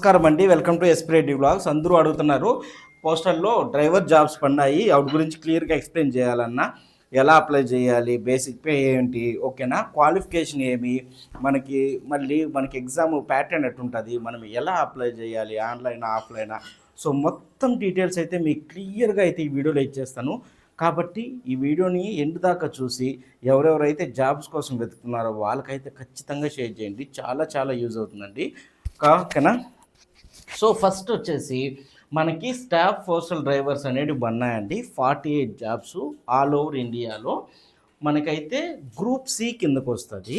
నమస్కారం అండి. Welcome to aspirative blogs. అందరూ అడుగుతున్నారు పోస్టల్లో డ్రైవర్ జాబ్స్ పడినాయి. వాటి గురించి క్లియర్గా ఎక్స్ప్లెయిన్ చేయాలన్నా ఎలా అప్లై చేయాలి బేసిక్ పే ఏంటి ఓకేనా? క్వాలిఫికేషన్ ఏమి? మనకి మళ్ళీ మనకి ఎగ్జామ్ ప్యాటర్న్ ఎట్టుంటుంది? మనం ఎలా అప్లై చేయాలి? ఆన్లైన్ ఆఫ్లైనా? సో మొత్తం డీటెయిల్స్ అయితే మీకు క్లియర్గా అయితే ఈ వీడియోలో ఇచ్చేస్తాను. కాబట్టి ఈ వీడియోని ఎండ్ దాకా చూసి ఎవరెవరైతే జాబ్స్ కోసం వెతుకుతున్నారో వాళ్ళకైతే ఖచ్చితంగా షేర్ చేయండి. చాలా చాలా యూజ్ అవుతుందండి. ఓకేనా? సో ఫస్ట్ వచ్చేసి మనకి స్టాఫ్ పోస్టల్ డ్రైవర్స్ అనేవి ఉన్నాయండి. Forty eight jobs all over ఇండియాలో మనకైతే గ్రూప్ సి కిందకు వస్తుంది.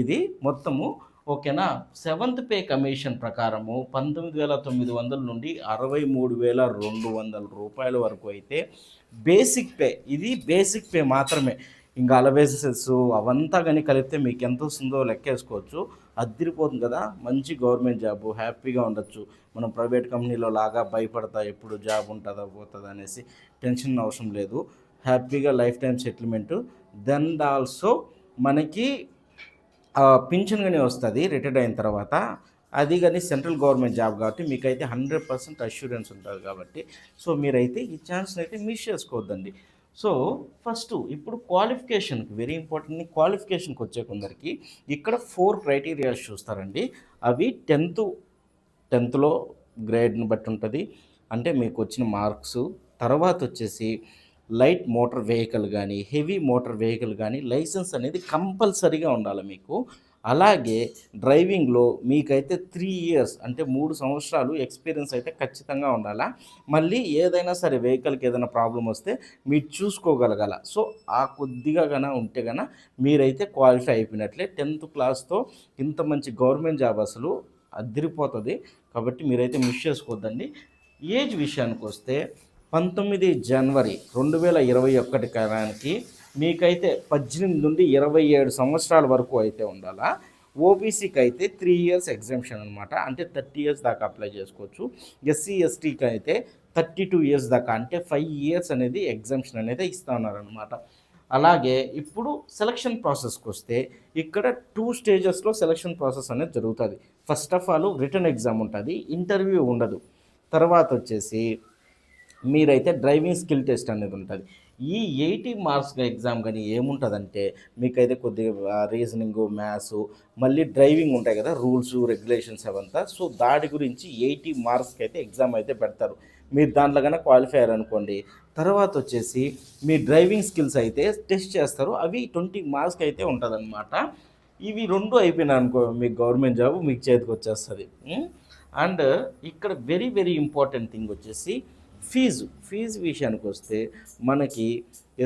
ఇది మొత్తము ఓకేనా? సెవెంత్ పే కమిషన్ ప్రకారము పంతొమ్మిది వేల తొమ్మిది వందల నుండి అరవై మూడు వేల రెండు వందల రూపాయల వరకు అయితే బేసిక్ పే ఇది బేసిక్ పే మాత్రమే. ఇంకా అలవేసెస్ అవంతా కానీ కలిపితే మీకు ఎంత వస్తుందో లెక్కేసుకోవచ్చు. అద్దరిపోతుంది కదా. మంచి గవర్నమెంట్ జాబ్ హ్యాపీగా ఉండొచ్చు. మనం ప్రైవేట్ కంపెనీలో లాగా భయపడతా ఎప్పుడు జాబ్ ఉంటుందా పోతుందా అనేసి టెన్షన్ అవసరం లేదు. హ్యాపీగా life time settlement. Then also మనకి పింఛన్ కానీ వస్తుంది రిటైర్డ్ అయిన తర్వాత. అది కానీ సెంట్రల్ గవర్నమెంట్ జాబ్ కాబట్టి మీకైతే హండ్రెడ్ పర్సెంట్ అష్యూరెన్స్ ఉంటుంది కాబట్టి. సో మీరైతే ఈ ఛాన్స్ని అయితే మిస్ చేసుకోవద్దండి. సో ఫస్ట్ ఇప్పుడు క్వాలిఫికేషన్కి వెరీ ఇంపార్టెంట్ క్వాలిఫికేషన్కి వచ్చే కొందరికి ఇక్కడ ఫోర్ క్రైటీరియాస్ చూస్తారండి. అవి టెన్త్ టెన్త్లో గ్రేడ్ని బట్టి ఉంటుంది. అంటే మీకు వచ్చిన మార్క్స్ తర్వాత వచ్చేసి లైట్ మోటార్ వెహికల్ కానీ హెవీ మోటార్ వెహికల్ కానీ లైసెన్స్ అనేది కంపల్సరీగా ఉండాలి మీకు. అలాగే డ్రైవింగ్లో మీకైతే త్రీ ఇయర్స్ అంటే మూడు సంవత్సరాలు ఎక్స్పీరియన్స్ అయితే ఖచ్చితంగా ఉండాలా? మళ్ళీ ఏదైనా సరే వెహికల్కి ఏదైనా ప్రాబ్లం వస్తే మీరు చూసుకోగలగాల. సో ఆ కొద్దిగా గన ఉంటే గన మీరైతే క్వాలిఫై అయిపోయినట్లే. టెన్త్ క్లాస్తో ఇంత మంచి గవర్నమెంట్ జాబ్ అసలు అదిరిపోతుంది. కాబట్టి మీరైతే మిస్ చేసుకోవద్దండి. ఏజ్ విషయానికి వస్తే పంతొమ్మిది జనవరి రెండు వేల ఇరవై ఒకటి కాలానికి మీకైతే పద్దెనిమిది నుండి ఇరవై ఏడు సంవత్సరాల వరకు అయితే ఉండాలా? ఓబీసీకి అయితే త్రీ ఇయర్స్ ఎగ్జామ్షన్ అనమాట అంటే థర్టీ ఇయర్స్ దాకా అప్లై చేసుకోవచ్చు. ఎస్సీ ఎస్టీకి అయితే థర్టీ టూ ఇయర్స్ దాకా అంటే ఫైవ్ ఇయర్స్ అనేది ఎగ్జామ్షన్ అనేది ఇస్తా ఉన్నారనమాట అలాగే ఇప్పుడు సెలక్షన్ ప్రాసెస్కి వస్తే ఇక్కడ టూ స్టేజెస్లో సెలక్షన్ ప్రాసెస్ అనేది జరుగుతుంది. First of all return exam ఉంటుంది ఇంటర్వ్యూ ఉండదు. తర్వాత వచ్చేసి మీరైతే డ్రైవింగ్ స్కిల్ టెస్ట్ అనేది ఉంటుంది. ఈ ఎయిటీ మార్క్స్ ఎగ్జామ్ కానీ ఏముంటుందంటే మీకైతే కొద్దిగా రీజనింగ్ మ్యాథ్స్ మళ్ళీ డ్రైవింగ్ ఉంటాయి కదా రూల్స్ రెగ్యులేషన్స్ అవంతా. సో దాడి గురించి ఎయిటీ మార్క్స్కి అయితే ఎగ్జామ్ అయితే పెడతారు. మీరు దాంట్లో కన్నా క్వాలిఫై అయ్యారు అనుకోండి తర్వాత వచ్చేసి మీ డ్రైవింగ్ స్కిల్స్ అయితే టెస్ట్ చేస్తారు. అవి ట్వంటీ మార్క్స్కి అయితే ఉంటుందన్నమాట. ఇవి రెండు అయిపోయినాయి అనుకో మీకు గవర్నమెంట్ జాబ్ మీకు చేతికి వచ్చేస్తుంది అండ్ ఇక్కడ వెరీ వెరీ ఇంపార్టెంట్ థింగ్ వచ్చేసి ఫీజు ఫీజు విషయానికి వస్తే మనకి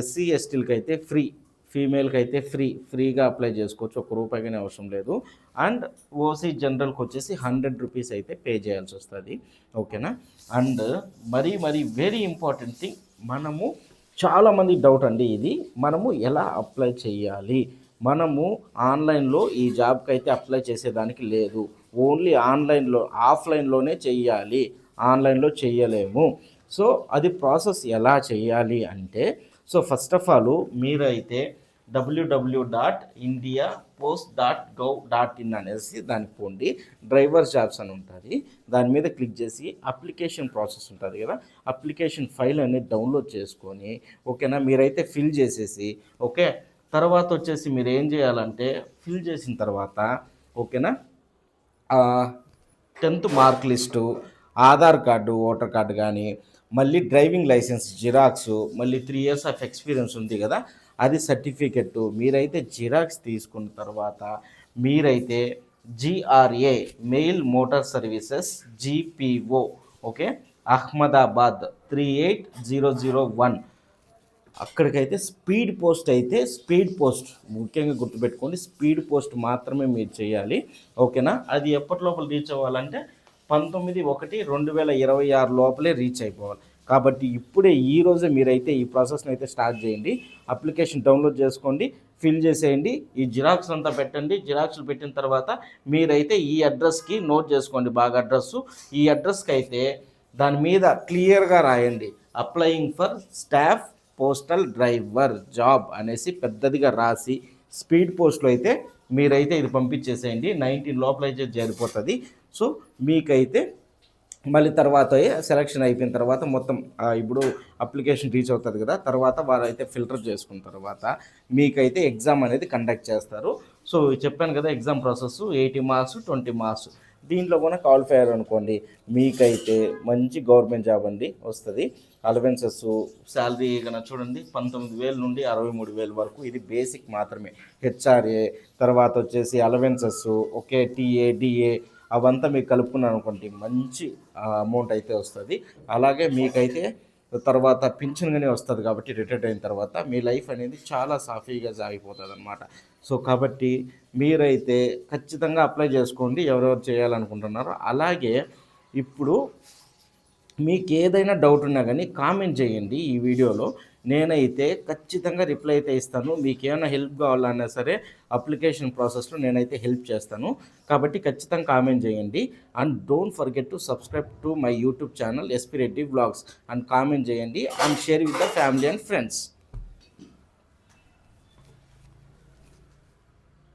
ఎస్సీ ఎస్టీలకి అయితే ఫ్రీ ఫీమేల్కి అయితే ఫ్రీ ఫ్రీగా అప్లై చేసుకోవచ్చు ఒక రూపాయి కానీ అవసరం లేదు. అండ్ ఓసీ జనరల్కి వచ్చేసి హండ్రెడ్ రూపీస్ అయితే పే చేయాల్సి వస్తుంది. ఓకేనా? అండ్ మరీ మరీ వెరీ ఇంపార్టెంట్ థింగ్ మనము చాలామంది డౌట్ అండి ఇది. మనము ఎలా అప్లై చేయాలి? మనము ఆన్లైన్లో ఈ జాబ్కి అయితే అప్లై చేసేదానికి లేదు. ఓన్లీ ఆన్లైన్లో ఆఫ్లైన్లోనే చెయ్యాలి ఆన్లైన్లో చెయ్యలేము సో అది ప్రాసెస్ ఎలా చేయాలి అంటే సో ఫస్ట్ ఆఫ్ ఆల్ మీరైతే WWW dot India post dot gov dot in అనేసి దానికి పోండి. డ్రైవర్ జాబ్స్ అని ఉంటుంది. దాని మీద క్లిక్ చేసి అప్లికేషన్ ప్రాసెస్ ఉంటుంది కదా. అప్లికేషన్ ఫైల్ అనేది డౌన్లోడ్ చేసుకొని ఓకేనా మీరైతే ఫిల్ చేసేసి ఓకే తర్వాత వచ్చేసి మీరు ఏం చేయాలంటే ఫిల్ చేసిన తర్వాత ఓకేనా tenth mark list Aadhaar card voter card కానీ మళ్ళీ డ్రైవింగ్ లైసెన్స్ జిరాక్స్ మళ్ళీ త్రీ ఇయర్స్ ఆఫ్ ఎక్స్పీరియన్స్ ఉంది కదా అది సర్టిఫికెట్. మీరైతే జిరాక్స్ తీసుకున్న తర్వాత మీరైతే GRA mail motor services GPO okay? Ahmedabad three eight zero zero one అక్కడికైతే స్పీడ్ పోస్ట్ అయితే స్పీడ్ పోస్ట్ ముఖ్యంగా గుర్తుపెట్టుకోండి స్పీడ్ పోస్ట్ మాత్రమే మీరు చేయాలి ఓకేనా? అది ఎప్పటి లోపల రీచ్ అవ్వాలంటే పంతొమ్మిది ఒకటి రెండు వేల ఇరవై ఆరు లోపలే రీచ్ అయిపోవాలి. కాబట్టి ఇప్పుడే ఈ రోజే మీరైతే ఈ ప్రాసెస్ని అయితే స్టార్ట్ చేయండి. అప్లికేషన్ డౌన్లోడ్ చేసుకోండి ఫిల్ చేసేయండి. ఈ జిరాక్స్ అంతా పెట్టండి. జిరాక్స్లు పెట్టిన తర్వాత మీరైతే ఈ అడ్రస్కి నోట్ చేసుకోండి బాగా అడ్రస్ ఈ అడ్రస్కి అయితే దాని మీద క్లియర్గా రాయండి. Applying for staff postal driver job అనేసి పెద్దదిగా రాసి స్పీడ్ పోస్ట్లో అయితే మీరైతే ఇది పంపించేసేయండి. నైన్టీన్ లోపల అయితే జరిపోతుంది. సో మీకైతే మళ్ళీ తర్వాత సెలక్షన్ అయిపోయిన తర్వాత మొత్తం ఇప్పుడు అప్లికేషన్ రీచ్ అవుతుంది కదా తర్వాత వారు అయితే ఫిల్టర్ చేసుకున్న తర్వాత మీకైతే ఎగ్జామ్ అనేది కండక్ట్ చేస్తారు. సో చెప్పాను కదా exam process eighty marks twenty marks దీంట్లో కూడా క్వాలిఫైయర్ అనుకోండి మీకైతే మంచి గవర్నమెంట్ జాబ్ అండి వస్తుంది. అలవెన్సెస్ శాలరీ కన్నా చూడండి పంతొమ్మిది వేల నుండి అరవై మూడు వేల వరకు ఇది బేసిక్ మాత్రమే. హెచ్ఆర్ఏ తర్వాత వచ్చేసి అలవెన్సెస్ ఓకే టీఏ డిఏ అవంతా మీకు కలుపుకున్నాను అనుకోండి మంచి అమౌంట్ అయితే వస్తుంది. అలాగే మీకైతే తర్వాత పింఛన్గానే వస్తుంది కాబట్టి రిటైర్డ్ అయిన తర్వాత మీ లైఫ్ అనేది చాలా సాఫీగా సాగిపోతుంది అనమాట సో కాబట్టి మీరైతే ఖచ్చితంగా అప్లై చేసుకోండి ఎవరెవరు చేయాలనుకుంటున్నారో. అలాగే ఇప్పుడు మీకు ఏదైనా డౌట్ ఉన్నా కానీ కామెంట్ చేయండి ఈ వీడియోలో. నేనైతే ఖచ్చితంగా రిప్లై అయితే ఇస్తాను. మీకు ఏమైనా హెల్ప్ కావాలన్నా సరే అప్లికేషన్ ప్రాసెస్లో నేనైతే హెల్ప్ చేస్తాను. కాబట్టి ఖచ్చితంగా కామెంట్ చేయండి. And don't forget to subscribe to my YouTube channel SP Reddy vlogs and comment చేయండి. And share with the family and friends